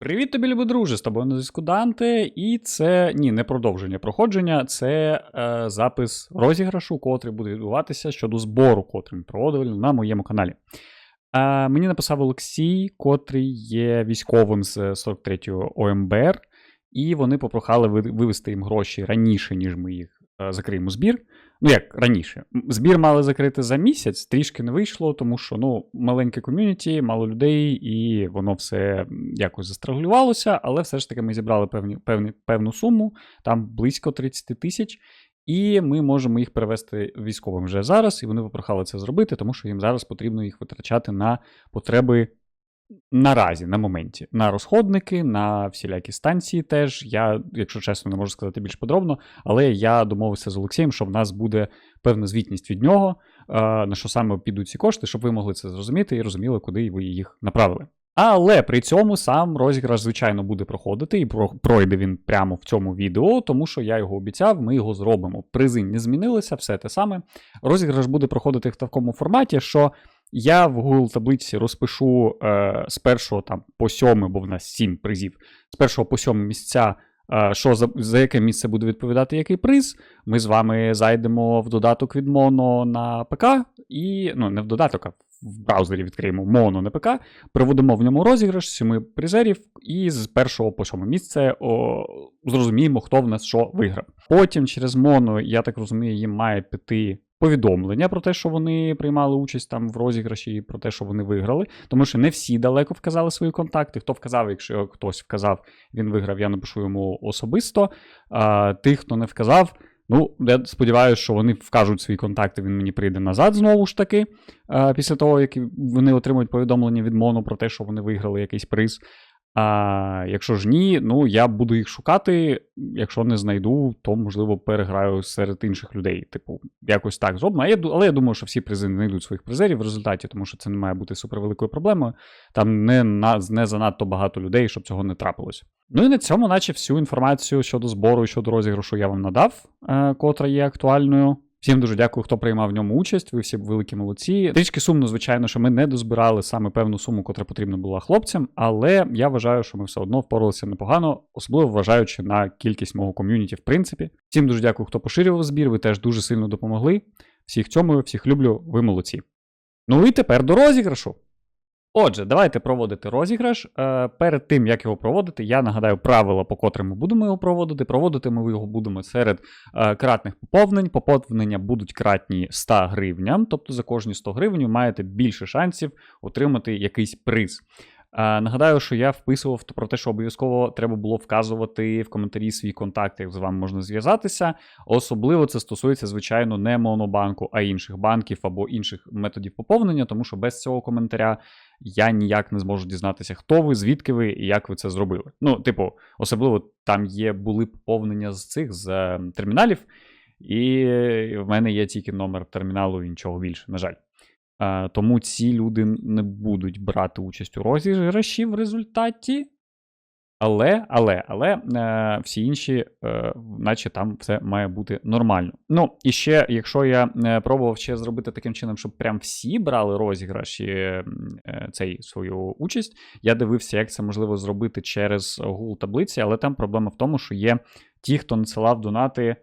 Привіт тобі, любий друже, з тобою на зв'язку Данте, і це ні, не продовження проходження, це е, запис розіграшу, котрий буде відбуватися щодо збору, котрий ми проводили на моєму каналі. Е, мені написав Олексій, котрий є військовим з 43-го ОМБР, і вони попрохали вивести їм гроші раніше, ніж ми їх е, закриємо збір. Ну як раніше, збір мали закрити за місяць, трішки не вийшло, тому що ну, маленьке ком'юніті, мало людей, і воно все якось застрагулювалося, але все ж таки ми зібрали певні, певні, певну суму, там близько 30 тисяч. І ми можемо їх перевести військовим вже зараз, і вони попрохали це зробити, тому що їм зараз потрібно їх витрачати на потреби наразі, на моменті, на розходники, на всілякі станції теж. Я, якщо чесно, не можу сказати більш подробно, але я домовився з Олексієм, що в нас буде певна звітність від нього, е, на що саме підуть ці кошти, щоб ви могли це зрозуміти і розуміли, куди ви їх направили. Але при цьому сам розіграш, звичайно, буде проходити, і про- пройде він прямо в цьому відео, тому що я його обіцяв, ми його зробимо. Призи не змінилися, все те саме. Розіграш буде проходити в такому форматі, що я в Google таблиці розпишу е, з першого там по сьоме, бо в нас сім призів, з першого по сьоме місця, е, що за, за яке місце буде відповідати який приз. Ми з вами зайдемо в додаток від Mono на ПК, і ну не в додаток, а в браузері відкриємо Mono на ПК, проведемо в ньому розіграш семи призерів, і з першого по сьоме місце о, зрозуміємо, хто в нас що виграв. Потім через Mono, я так розумію, їм має піти повідомлення про те, що вони приймали участь там в розіграші, про те, що вони виграли. Тому що не всі далеко вказали свої контакти. Хто вказав, якщо хтось вказав, він виграв, я напишу йому особисто. А, тих, хто не вказав. Ну, я сподіваюся, що вони вкажуть свої контакти, він мені прийде назад знову ж таки, після того, як вони отримують повідомлення від Моно про те, що вони виграли якийсь приз. А якщо ж ні, ну я буду їх шукати. Якщо не знайду, то можливо переграю серед інших людей. Типу, якось так зроблено. Але я думаю, що всі призи знайдуть своїх призерів в результаті, тому що це не має бути супервеликою проблемою. Там не, на, не занадто багато людей, щоб цього не трапилось. Ну і на цьому, наче всю інформацію щодо збору щодо розіграшу я вам надав, е, котра є актуальною. Всім дуже дякую, хто приймав в ньому участь. Ви всі великі молодці. Трішки сумно, звичайно, що ми не дозбирали саме певну суму, котра потрібна була хлопцям, але я вважаю, що ми все одно впоралися непогано, особливо вважаючи на кількість мого ком'юніті, в принципі. Всім дуже дякую, хто поширював збір. Ви теж дуже сильно допомогли. Всіх цьому, всіх люблю, ви молодці. Ну і тепер до розіграшу. Отже, давайте проводити розіграш. Е, перед тим, як його проводити, я нагадаю правила, по котрим ми будемо його проводити. Проводити ми його будемо серед е, кратних поповнень. Поповнення будуть кратні 100 гривням, тобто за кожні 100 гривень ви маєте більше шансів отримати якийсь приз. Е, Нагадаю, що я вписував про те, що обов'язково треба було вказувати в коментарі свій контакт, як з вами можна зв'язатися. Особливо це стосується, звичайно, не монобанку, а інших банків або інших методів поповнення, тому що без цього коментаря я ніяк не зможу дізнатися, хто ви, звідки ви і як ви це зробили. Ну, типу, особливо там є були поповнення з цих з е, терміналів, і в мене є тільки номер терміналу і нічого більше, на жаль. Е, тому ці люди не будуть брати участь у розіграші в результаті. Але, але, але е, всі інші, е, наче там все має бути нормально. Ну, і ще, якщо я е, пробував ще зробити таким чином, щоб прям всі брали розіграш і е, цей свою участь, я дивився, як це можливо зробити через Google таблиці, але там проблема в тому, що є ті, хто надсилав донати.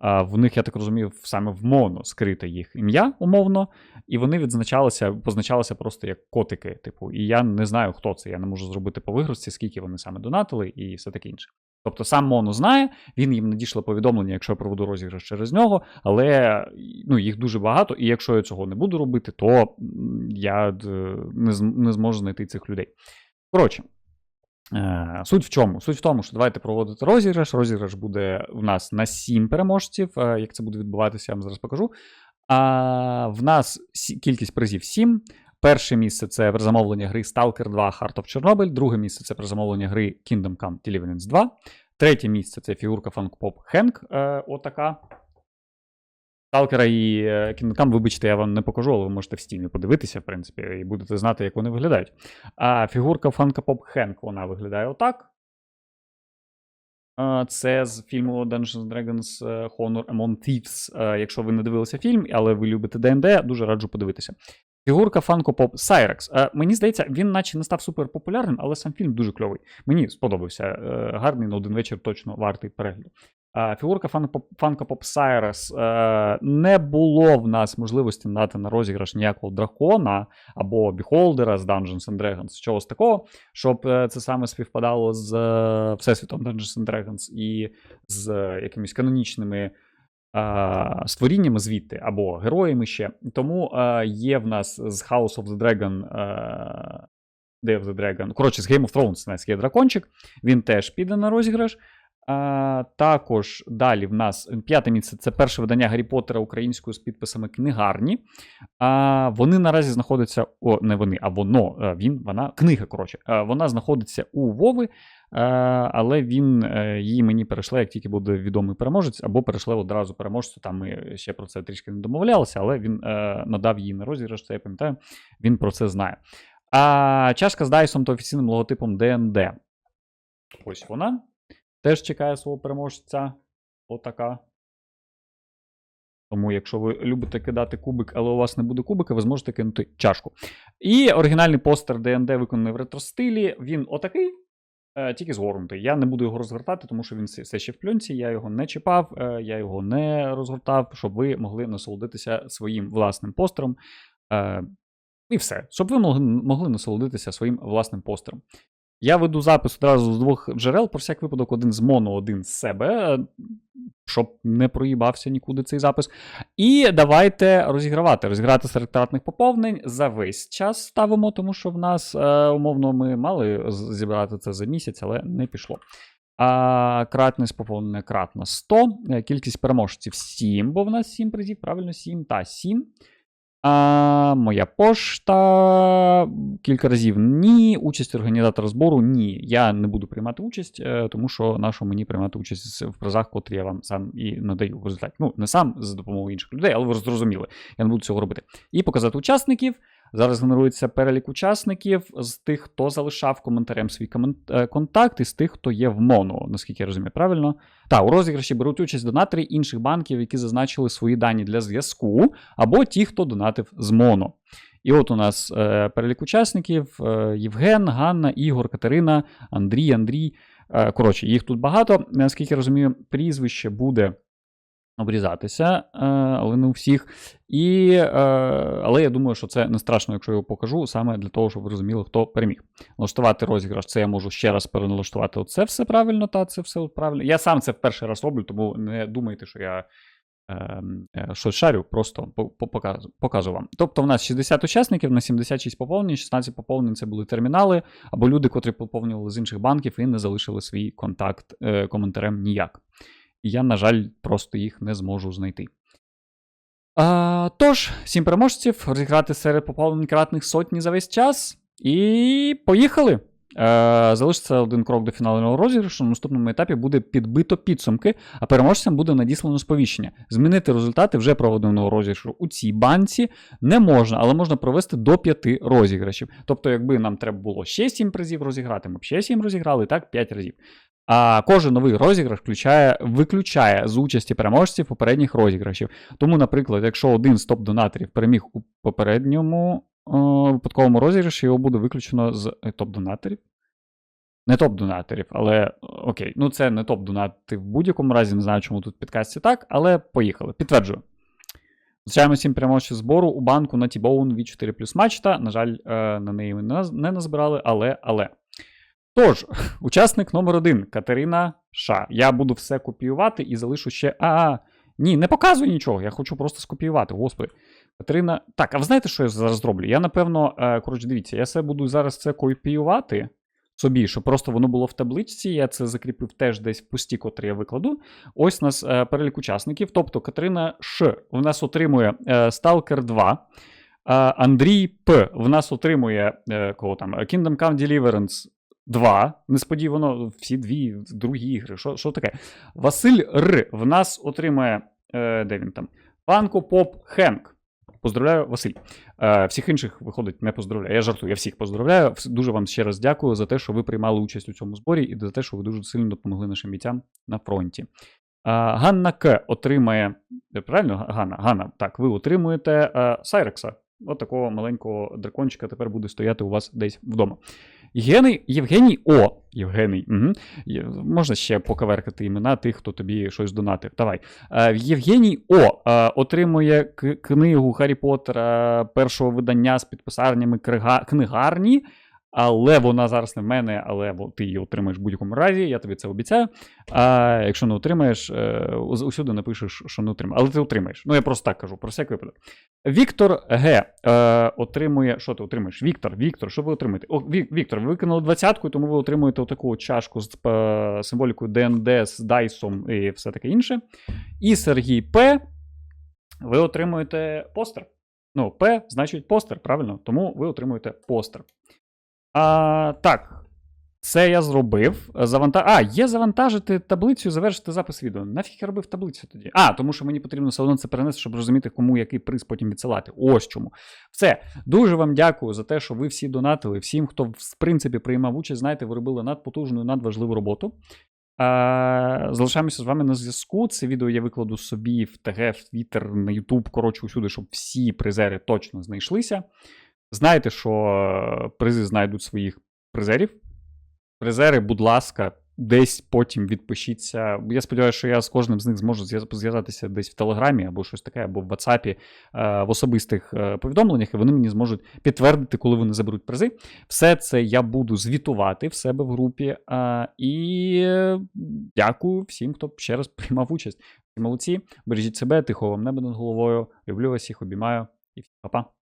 В них, я так розумію, саме в моно скрите їх ім'я умовно, і вони відзначалися, позначалися просто як котики. Типу, і я не знаю, хто це. Я не можу зробити по вигрузці, скільки вони саме донатили, і все таке інше. Тобто сам Моно знає, він їм надійшло повідомлення, якщо я проведу розіграш через нього, але ну, їх дуже багато, і якщо я цього не буду робити, то я не, зможу знайти цих людей. Коротше, Суть в чому? Суть в тому, що давайте проводити розіграш. Розіграш буде у нас на 7 переможців. Е, Як це буде відбуватися, я вам зараз покажу. А в нас кількість призів 7. Перше місце це при замовленні гри Stalker 2 Heart of Chernobyl. Друге місце це при замовленні гри Kingdom Come Deliverance 2. Третє місце це фігурка Hank. Е, отака. Сталкера і е, вибачте, я вам не покажу, але ви можете в стімі подивитися, в принципі, і будете знати, як вони виглядають. А фігурка Funko Pop Hank, вона виглядає отак. Це з фільму Dungeons Dragons е, Honor Among Thieves. Якщо ви не дивилися фільм, але ви любите ДНД, дуже раджу подивитися. Фігурка Funko Pop Cyrex. Мені здається, він наче не став супер популярним, але сам фільм дуже кльовий. Мені сподобався. Е, гарний на один вечір точно вартий перегляду. Е, фігурка Funko Pop Cyrex. Е, не було в нас можливості надати на розіграш ніякого дракона або біхолдера з Dungeons and Dragons, чогось такого, щоб е, це саме співпадало з Всесвітом Dungeons and Dragons і з якимись канонічними створіннями звідти або героями ще. Тому є в нас з House of the Dragon. Day of the Dragon. Коротше, з Game of Thrones у нас є дракончик. Він теж піде на розіграш. А, також далі в нас п'яте місце це перше видання Гаррі Поттера українською з підписами книгарні. А, вони наразі знаходяться. О, не вони, а воно. Він, вона, книга, коротше. А, вона знаходиться у Вови. Е, але він е, її мені перейшле, як тільки буде відомий переможець, або перейшле одразу переможцю. Там ми ще про це трішки не домовлялися, але він е, надав її на розіграш, це я пам'ятаю, він про це знає. А чашка з Дайсом та офіційним логотипом ДНД. Ось вона. Теж чекає свого переможця. Отака. Тому, якщо ви любите кидати кубик, але у вас не буде кубика, ви зможете кинути чашку. І оригінальний постер ДНД виконаний в ретро-стилі. Він отакий. Е, Тільки згорнутий. Я не буду його розгортати, тому що він все ще в пльонці. Я його не чіпав, е, я його не розгортав, щоб ви могли насолодитися своїм власним постером. Е, І все. Щоб ви могли насолодитися своїм власним постером. Я веду запис одразу з двох джерел, про всяк випадок, один з моно, один з себе, е, щоб не проїбався нікуди цей запис. І давайте розігравати. Розіграти серед кратних поповнень за весь час ставимо, тому що в нас, е, умовно, ми мали зібрати це за місяць, але не пішло. А кратність поповнення кратна 100. Е, Кількість переможців 7, бо в нас 7 призів, правильно, 7 та 7. А, моя пошта кілька разів ні. Участь організатора збору ні. Я не буду приймати участь, е, тому що нащо мені приймати участь в призах, котрі я вам сам і надаю в результаті. Ну, не сам за допомогою інших людей, але ви зрозуміли. Я не буду цього робити. І показати учасників. Зараз генерується перелік учасників з тих, хто залишав коментарем свій е, контакт, і з тих, хто є в моно, наскільки я розумію, правильно? Та, у розіграші беруть участь донатори інших банків, які зазначили свої дані для зв'язку, або ті, хто донатив з моно. І от у нас е, перелік учасників: е, Євген, Ганна, Ігор, Катерина, Андрій, Андрій. Е, коротше, їх тут багато. Наскільки я розумію, прізвище буде обрізатися, е, але не у всіх. І, е, але я думаю, що це не страшно, якщо я його покажу, саме для того, щоб ви розуміли, хто переміг. Налаштувати розіграш, це я можу ще раз переналаштувати. Оце все правильно, та це все правильно. Я сам це в перший раз роблю, тому не думайте, що я. Е, е, Щось просто по- по- покажу вам. Тобто, в нас 60 учасників на 76 поповнень, 16 поповнень це були термінали, або люди, котрі поповнювали з інших банків і не залишили свій контакт е, коментарем ніяк. І я, на жаль, просто їх не зможу знайти. А, тож, сім переможців, розіграти серед поповнень кратних сотні за весь час. І поїхали! Е, залишиться один крок до фінального розіграшу. На наступному етапі буде підбито підсумки, а переможцям буде надіслано сповіщення. Змінити результати вже проведеного розіграшу у цій банці не можна, але можна провести до п'яти розіграшів. Тобто, якби нам треба було ще сім призів розіграти, ми б ще сім розіграли, так 5 разів. А кожен новий розіграш включає, виключає з участі переможців попередніх розіграшів. Тому, наприклад, якщо один з топ-донаторів переміг у попередньому о, випадковому розіграші, його буде виключено з е, топ-донаторів. Не топ-донаторів, але окей, ну це не топ-донати в будь-якому разі, не знаю, чому тут в підкасті так, але поїхали. Підтверджую. Зустрічаємо всім переможців збору у банку на T-Bone V4 плюс Мачта. На жаль, е, на неї ми не назбирали, але. але. Тож, учасник номер один Катерина Ша. Я буду все копіювати і залишу ще. А, ні, не показую нічого. Я хочу просто скопіювати, господи. Катерина. Так, а ви знаєте, що я зараз зроблю? Я, напевно, е, коротше, дивіться, я себе буду зараз це копіювати собі, щоб просто воно було в табличці. Я це закріпив теж десь в пості, котрі я викладу. Ось у нас е, перелік учасників. Тобто Катерина Ш. в нас отримує е, Stalker 2. е, Андрій П. в нас отримує кого там? Kingdom Come Deliverance 2. Несподівано, всі дві другі ігри. Що, що таке? Василь Р. в нас отримує. Де він там? Funko Pop Хенк. Поздравляю, Василь. Е, всіх інших виходить, не поздравляю. Я жартую, я всіх поздравляю. Дуже вам ще раз дякую за те, що ви приймали участь у цьому зборі, і за те, що ви дуже сильно допомогли нашим бійцям на фронті. Е, Ганна К. отримає. е, Правильно, Ганна? Ганна, так, ви отримуєте Сайрекса. от такого маленького дракончика тепер буде стояти у вас десь вдома. Євгеній, Євгеній О. Євгеній. Угу. Можна ще покаверкати імена тих, хто тобі щось донатив. Давай. Е, Євгеній О. е, отримує книгу Гаррі Поттера першого видання з підписарнями книгарні. Але вона зараз не в мене, але ти її отримаєш в будь-якому разі, я тобі це обіцяю. А якщо не отримаєш, е, усюди напишеш, що не отримаєш. Але ти отримаєш. Ну, я просто так кажу, про всяк випадок. Віктор Г. Е, отримує. Що ти отримаєш? Віктор, Віктор, що ви отримаєте? О, Віктор, ви виконали двадцятку, тому ви отримуєте таку чашку з символікою ДНД, з дайсом і все таке інше. І Сергій П. Ви отримуєте постер. Ну, П значить постер, правильно? Тому ви отримуєте постер. А, так. Це я зробив. Заванта... А, є завантажити таблицю і завершити запис відео. Нафіг я робив таблицю тоді? А, тому що мені потрібно все одно це перенести, щоб розуміти, кому який приз потім відсилати. Ось чому. Все. Дуже вам дякую за те, що ви всі донатили. Всім, хто в принципі приймав участь, знаєте, ви робили надпотужну надважливу роботу. А, залишаємося з вами на зв'язку. Це відео я викладу собі в ТГ, в Твіттер, на Ютуб, коротше, усюди, щоб всі призери точно знайшлися. Знаєте, що е, призи знайдуть своїх призерів. Призери, будь ласка, десь потім відпишіться. Я сподіваюся, що я з кожним з них зможу зв'язатися десь в Телеграмі або щось таке, або в WhatsApp, е, в особистих е, повідомленнях, і вони мені зможуть підтвердити, коли вони заберуть призи. Все це я буду звітувати в себе в групі. І дякую всім, хто ще раз приймав участь. Молодці, бережіть себе, тихо вам небо над головою. Люблю вас всіх, обіймаю і всім па-па.